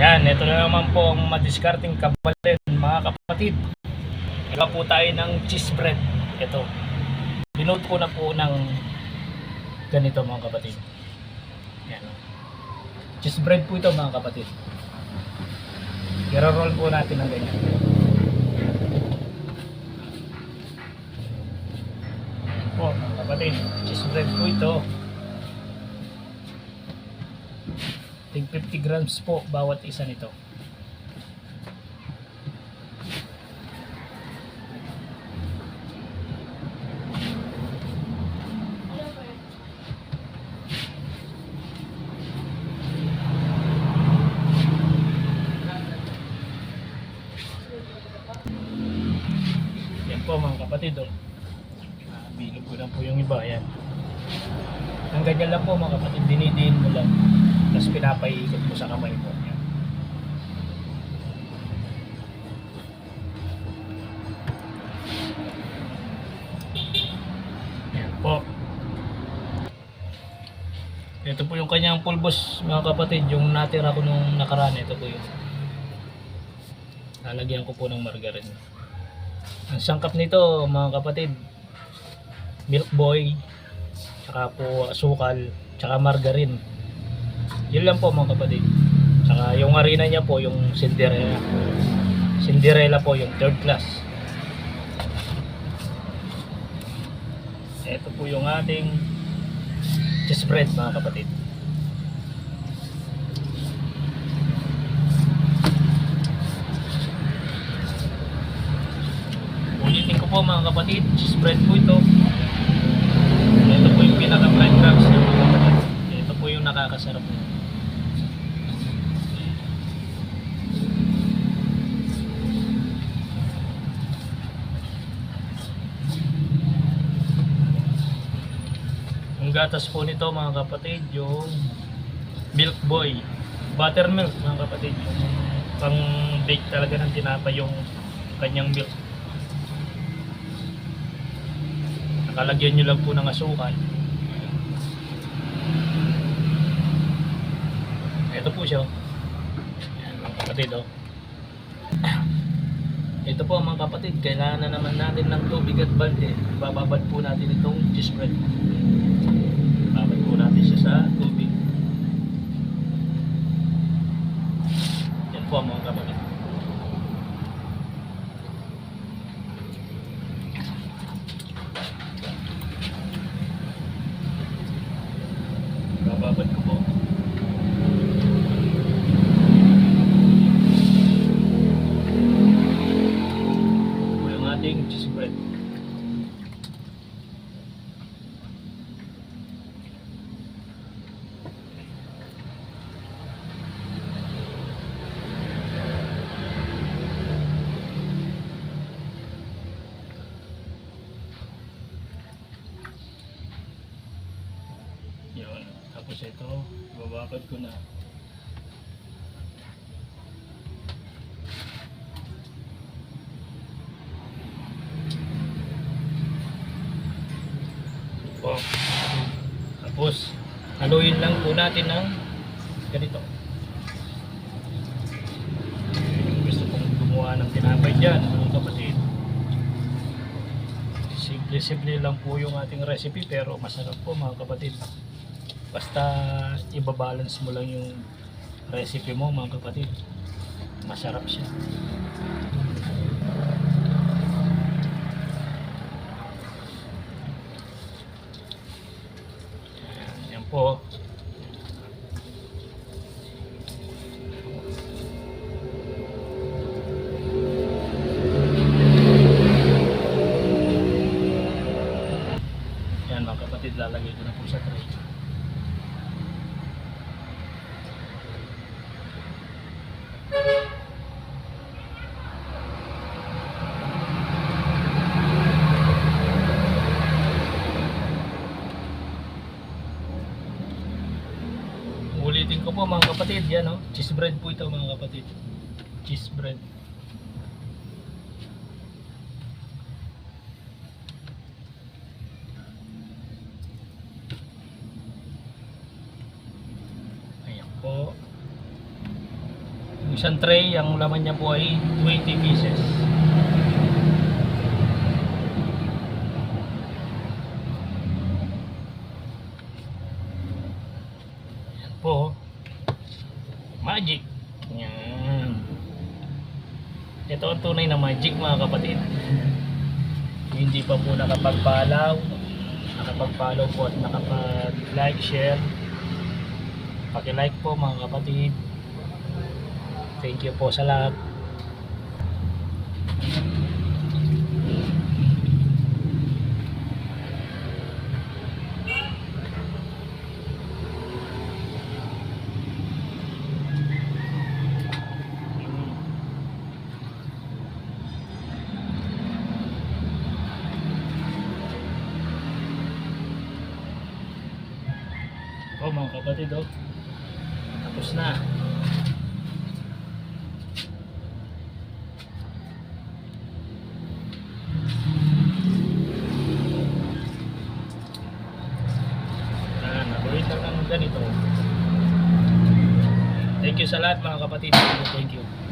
Yan, ito na naman po ang madiskarting kabalin mga kapatid. Iba po tayo ng cheese bread. Ito. Binote ko na po ng ganito mga kapatid. Yan. Cheese bread po ito mga kapatid. I-roll po natin ng ganyan. Yan po mga kapatid. Cheese bread po ito. Tig 50 grams po bawat isa nito. Yan po mga kapatid oh. Ah, bilog ko lang po yung iba. Yan. Ang ganyan lang po mga kapatid, dinidiin mo lang. Tapos pinapaiikot mo sa kamay mo. Yan po. Ito po yung kanyang pulbos mga kapatid, yung natira ko nung nakaraan. Ito po yun. Lalagyan ko po ng margarine. Ang sangkap nito mga kapatid, milk boy, tsaka po asukal, tsaka margarine. Yun lang po mga kapatid. Tsaka yung harina niya po, yung Cinderella. Cinderella po yung third class. Ito po yung ating cheese bread mga kapatid. Ulitin ko po mga kapatid, cheese bread po ito. Mga kapatid. Ito po yung nakakasarap. Yung gatas po nito mga kapatid, yung milk boy. Buttermilk mga kapatid. Yung pang bake talaga ng tinapay yung kanyang milk. Nakalagyan nyo lang po ng asukal. Ito po siya. oh. Yan mga kapatid oh. Ito po mga kapatid, kailangan na naman natin ng tubig at balde. Bababad po natin itong cheese bread. Babad po natin siya sa tubig. Yan po mga kapatid. Bababad ko po. Ito po yung ating cheese bread. Yun. Tapos ito, bababad ko na. Po. Tapos, haluin lang po natin ng ganito. Gusto kong gumawa ng tinapay dyan, mga kapatid. Simple-simple lang po yung ating recipe pero masarap po mga kapatid. Basta ibabalance mo lang yung recipe mo mga kapatid. Masarap siya. Yan, po. Yan mga kapatid, lalagay ko na po sa tray. Ulitin ko po mga kapatid, yan oh. Cheese bread po ito mga kapatid. Cheese bread. Ayan po. Isang tray, ang laman niya po ay 20 pieces. Yan po. Magic. Yan. Ito ang tunay na magic mga kapatid. Hindi pa po nakapagpalaw. Nakapagpalaw po at nakapag-like, share. Paki-like po mga kapatid. Thank you po sa lahat. Oh mga kapatid oh. Tapos na. Ah, ganito. Thank you sa lahat mga kapatid. Thank you.